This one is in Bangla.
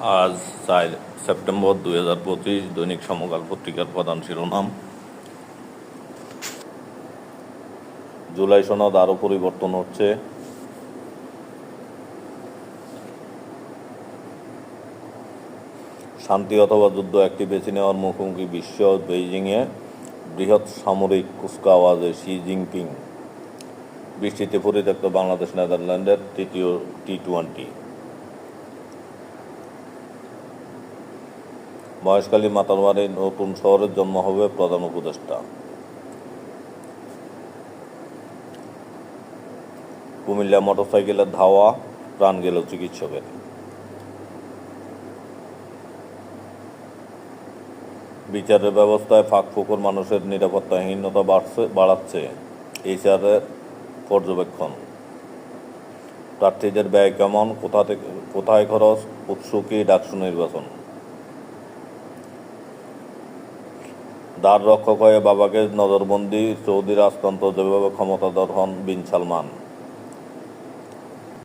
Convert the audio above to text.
আজ চার সেপ্টেম্বর দুই হাজার পঁচিশ দৈনিক সমকাল পত্রিকার প্রধান শিরোনাম। জুলাই সনদ আরও পরিবর্তন হচ্ছে। শান্তি অথবা যুদ্ধ একটি বেছে নেওয়ার মুখোমুখি বিশ্ব বেইজিংয়ে বৃহৎ সামরিক কুচকাওয়াজে শি জিনপিং। বৃষ্টিতে পরিত্যক্ত বাংলাদেশ, নেদারল্যান্ডের তৃতীয় টি টোয়েন্টি। মহেশখালী মাতারবাড়ি নতুন শহরের জন্ম হবে প্রধান উপদেষ্টা। কুমিল্লা মোটরসাইকেলের ধাওয়া, প্রাণ গেল চিকিৎসকের। বিচারের ব্যবস্থায় ফাঁক ফুকুর মানুষের নিরাপত্তাহীনতা বাড়ছে, বাড়াচ্ছে এইচআরের পর্যবেক্ষণ। প্রার্থীদের ব্যয় কেমন, কোথা থেকে, কোথায় খরচ উৎসুকী ডাকসু নির্বাচন। দ্বার রক্ষক হয়ে বাবাকে নজরবন্দি সৌদি রাজতন্ত্র যেভাবে ক্ষমতাধর হন বিন সালমান